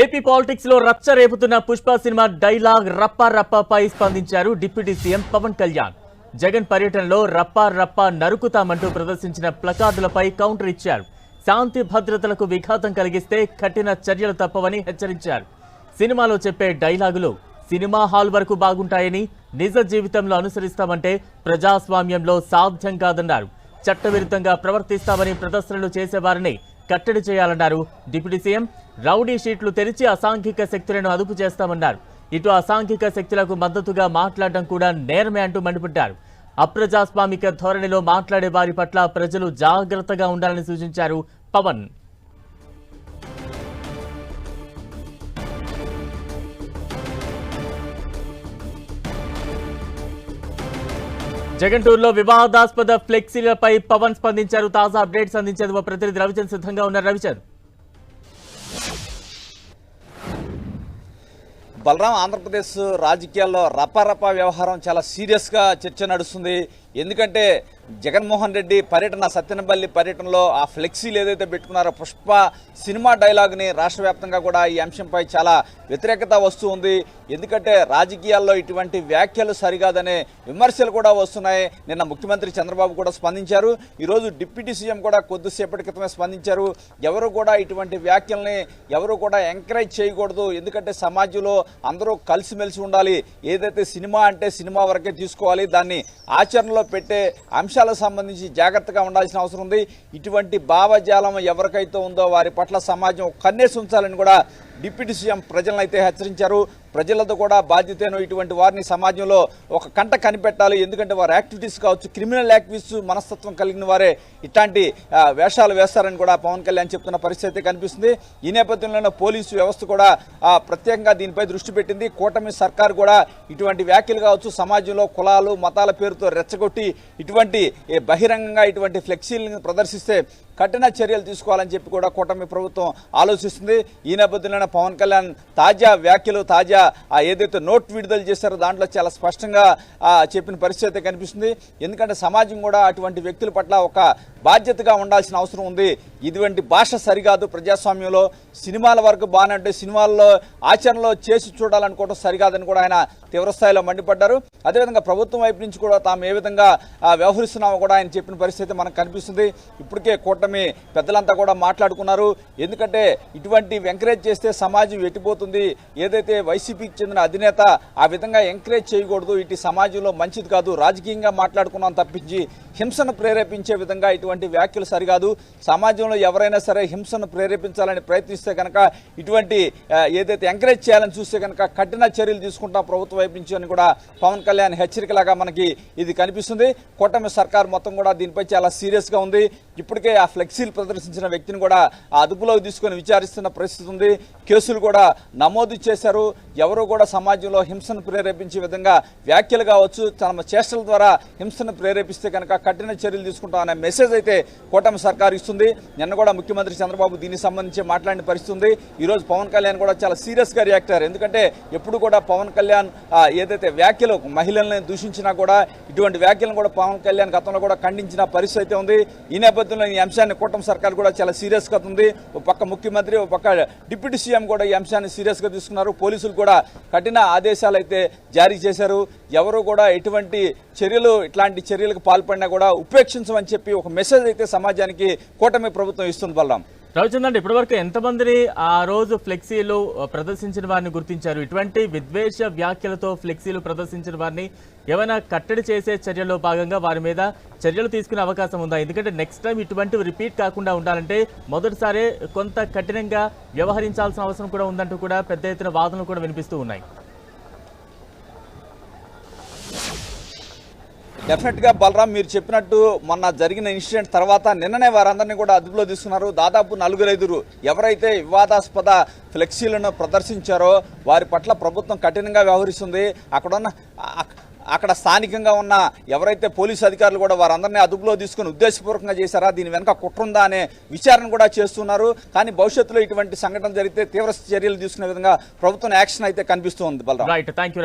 AP పాలిటిక్స్లో రచ్చ రేపుతున్న Pushpa cinema dialogue రప్ప రప్పపై స్పందించారు డిప్యూటీ సీఎం పవన్ కళ్యాణ్. జగన్ పర్యటనలో రప్ప రప్ప నరుకుతామంటూ ప్రదర్శించిన ప్లకార్డులపై కౌంటర్ ఇచ్చారు. శాంతి భద్రతలకు విఘాతం కలిగిస్తే కఠిన చర్యలు తప్పవని హెచ్చరించారు. సినిమాలో చెప్పే డైలాగులు సినిమా హాల్ వరకు బాగుంటాయని నిజ జీవితంలో అనుసరిస్తామంటే ప్రజాస్వామ్యంలో సాధ్యం కాదన్నారు. చట్టవిరుద్ధంగా ప్రవర్తిస్తామని ప్రదర్శనలు చేసేవారిని కట్టడి చేయాలన్నారు. డిప్యూటీ సీఎం రౌడీ షీట్లు తెరిచి అసాంఘిక శక్తులను అదుపు చేస్తామన్నారు. ఇటు అసాంఘిక శక్తులకు మద్దతుగా మాట్లాడడం కూడా నేరమే అంటూ మండిపడ్డారు. అప్రజాస్వామిక ధోరణిలో మాట్లాడే వారి పట్ల ప్రజలు జాగ్రత్తగా ఉండాలని సూచించారు పవన్. జగన్ టూర్లో వివాదాస్పద ఫ్లెక్సీలపై పవన్ స్పందించారు. తాజా అప్డేట్స్ అందించేందుకు మా ప్రతినిధి రవిచంద్. సిద్ధంగా ఉన్నారు రవిచంద్. బలరాం ఆంధ్రప్రదేశ్ రాజకీయాల్లో రపారపా వ్యవహారం చాలా సీరియస్గా చర్చ నడుస్తుంది. ఎందుకంటే జగన్మోహన్ రెడ్డి పర్యటన సత్యనపల్లి పర్యటనలో ఆ ఫ్లెక్సీలు ఏదైతే పెట్టుకున్నారో పుష్ప సినిమా డైలాగ్ని రాష్ట్ర వ్యాప్తంగా కూడా ఈ అంశంపై చాలా వ్యతిరేకత వస్తూ ఉంది. ఎందుకంటే రాజకీయాల్లో ఇటువంటి వ్యాఖ్యలు సరికాదనే విమర్శలు కూడా వస్తున్నాయి. నిన్న ముఖ్యమంత్రి చంద్రబాబు కూడా స్పందించారు. ఈరోజు డిప్యూటీ సీఎం కూడా కొద్దిసేపటి క్రితమే స్పందించారు. ఎవరు కూడా ఇటువంటి వ్యాఖ్యల్ని ఎవరు కూడా ఎంకరేజ్ చేయకూడదు. ఎందుకంటే సమాజంలో అందరూ కలిసిమెలిసి ఉండాలి. ఏదైతే సినిమా అంటే సినిమా వరకే తీసుకోవాలి దాన్ని ఆచరణలో పెట్టే అంశాలకు సంబంధించి జాగ్రత్తగా ఉండాల్సిన అవసరం ఉంది. ఇటువంటి భావజాలం ఎవరికైతే ఉందో వారి పట్ల సమాజం కన్నేసి ఉంచాలని కూడా డిప్యూటీ సీఎం ప్రజలను అయితే హెచ్చరించారు. ప్రజలతో కూడా బాధ్యతను ఇటువంటి వారిని సమాజంలో ఒక కంట కనిపెట్టాలి. ఎందుకంటే వారి యాక్టివిటీస్ కావచ్చు క్రిమినల్ యాక్టివిటీస్ మనస్తత్వం కలిగిన వారే ఇట్లాంటి వేషాలు వేస్తారని కూడా పవన్ కళ్యాణ్ చెప్తున్న పరిస్థితి కనిపిస్తుంది. ఈ నేపథ్యంలోనే పోలీసు వ్యవస్థ కూడా ప్రత్యేకంగా దీనిపై దృష్టి పెట్టింది. కూటమి సర్కార్ కూడా ఇటువంటి వ్యాఖ్యలు కావచ్చు సమాజంలో కులాలు మతాల పేరుతో రెచ్చగొట్టి ఇటువంటి బహిరంగంగా ఇటువంటి ఫ్లెక్సీలను ప్రదర్శిస్తే కఠిన చర్యలు తీసుకోవాలని చెప్పి కూడా కూటమి ప్రభుత్వం ఆలోచిస్తుంది. ఈ నేపథ్యంలోనే పవన్ కళ్యాణ్ తాజా వ్యాఖ్యలు తాజా ఆ ఏదైతే నోట్ విడుదల చేశారో దాంట్లో చాలా స్పష్టంగా ఆ, చెప్పిన పరిస్థితి కనిపిస్తుంది. ఎందుకంటే సమాజం కూడా అటువంటి వ్యక్తుల పట్ల ఒక బాధ్యతగా ఉండాల్సిన అవసరం ఉంది. ఇటువంటి భాష సరికాదు. ప్రజాస్వామ్యంలో సినిమాల వరకు బాగానే అంటే సినిమాల్లో ఆచరణలో చేసి చూడాలనుకోవడం సరికాదని కూడా ఆయన తీవ్రస్థాయిలో మండిపడ్డారు. అదేవిధంగా ప్రభుత్వం వైపు నుంచి కూడా తాము ఏ విధంగా వ్యవహరిస్తున్నామో కూడా ఆయన చెప్పిన పరిస్థితి మనకు కనిపిస్తుంది. ఇప్పటికే కూటమి పెద్దలంతా కూడా మాట్లాడుకున్నారు. ఎందుకంటే ఇటువంటి ఎంకరేజ్ చేస్తే సమాజం ఎట్టిపోతుంది ఏదైతే వైసీపీకి చెందిన అధినేత ఆ విధంగా ఎంకరేజ్ చేయకూడదు. ఇటు సమాజంలో మంచిది కాదు. రాజకీయంగా మాట్లాడుకున్నాం తప్పించి హింసను ప్రేరేపించే విధంగా ఇటువంటి వ్యాఖ్యలు సరికాదు. సమాజంలో ఎవరైనా సరే హింసను ప్రేరేపించాలని ప్రయత్నిస్తే కనుక ఇటువంటి ఏదైతే ఎంకరేజ్ చేయాలని చూస్తే కనుక కఠిన చర్యలు తీసుకుంటాం ప్రభుత్వం వైపు నుంచి అని కూడా పవన్ కళ్యాణ్ హెచ్చరికలాగా మనకి ఇది కనిపిస్తుంది. కూటమి సర్కార్ మొత్తం కూడా దీనిపై చాలా సీరియస్గా ఉంది. ఇప్పటికే ఆ ఫ్లెక్సీలు ప్రదర్శించిన వ్యక్తిని కూడా ఆ అదుపులోకి తీసుకొని విచారిస్తున్న పరిస్థితి ఉంది. కేసులు కూడా నమోదు చేశారు. ఎవరు కూడా సమాజంలో హింసను ప్రేరేపించే విధంగా వ్యాఖ్యలు కావచ్చు. తమ చేష్టల ద్వారా హింసను ప్రేరేపిస్తే కనుక కఠిన చర్యలు తీసుకుంటాం అనే మెసేజ్ అయితే కూటమి సర్కారు ఇస్తుంది. నిన్న కూడా ముఖ్యమంత్రి చంద్రబాబు దీనికి సంబంధించి మాట్లాడిన పరిస్థితి ఉంది. ఈరోజు పవన్ కళ్యాణ్ కూడా చాలా సీరియస్గా రియాక్ట్ అయ్యారు. ఎందుకంటే ఎప్పుడు కూడా పవన్ కళ్యాణ్ ఏదైతే వ్యాఖ్యలు మహిళల్ని దూషించినా కూడా ఇటువంటి వ్యాఖ్యలను కూడా పవన్ కళ్యాణ్ గతంలో కూడా ఖండించిన పరిస్థితి అయితే ఉంది. ఈ నేపథ్యంలో ఈ అంశాన్ని కూటమి సర్కార్ కూడా చాలా సీరియస్గా ఉంది. ఒక పక్క ముఖ్యమంత్రి ఒక పక్క డిప్యూటీ సీఎం కూడా ఈ అంశాన్ని సీరియస్గా తీసుకున్నారు. పోలీసులు కూడా కఠిన ఆదేశాలు అయితే జారీ చేశారు. ఎవరు కూడా ఎటువంటి చర్యలు ఇట్లాంటి చర్యలకు పాల్పడినా కూడా ఉపేక్షించమని చెప్పి ఒక మెసేజ్ అయితే సమాజానికి కూటమి ప్రభుత్వం ఇస్తుంది బలరాం. రవిచంద్ర ఇప్పటివరకు ఎంతమందిని ఆ రోజు ఫ్లెక్సీలు ప్రదర్శించిన వారిని గుర్తించారు? ఇటువంటి విద్వేష వ్యాఖ్యలతో ఫ్లెక్సీలు ప్రదర్శించిన వారిని ఏమైనా కట్టడి చేసే చర్యల్లో భాగంగా వారి మీద చర్యలు తీసుకునే అవకాశం ఉందా? ఎందుకంటే నెక్స్ట్ టైం ఇటువంటివి రిపీట్ కాకుండా ఉండాలంటే మొదటిసారి కొంత కఠినంగా వ్యవహరించాల్సిన అవసరం కూడా ఉందంటూ కూడా పెద్ద ఎత్తున వాదనలు కూడా వినిపిస్తూ ఉన్నాయి. డెఫినెట్గా బలరాం మీరు చెప్పినట్టు మొన్న జరిగిన ఇన్సిడెంట్ తర్వాత నిన్ననే వారందరినీ కూడా అదుపులో తీసుకున్నారు. దాదాపు నలుగురు ఐదురు ఎవరైతే వివాదాస్పద ఫ్లెక్సీలను ప్రదర్శించారో వారి పట్ల ప్రభుత్వం కఠినంగా వ్యవహరిస్తుంది. అక్కడున్న అక్కడ స్థానికంగా ఉన్న ఎవరైతే పోలీసు అధికారులు కూడా వారందరినీ అదుపులో తీసుకుని ఉద్దేశపూర్వకంగా చేశారా? దీని వెనక కుట్రుందా అనే విచారణ కూడా చేస్తున్నారు. కానీ భవిష్యత్తులో ఇటువంటి సంఘటన జరిగితే తీవ్ర చర్యలు తీసుకునే విధంగా ప్రభుత్వం యాక్షన్ అయితే కనిపిస్తుంది బలరాం. Right thank you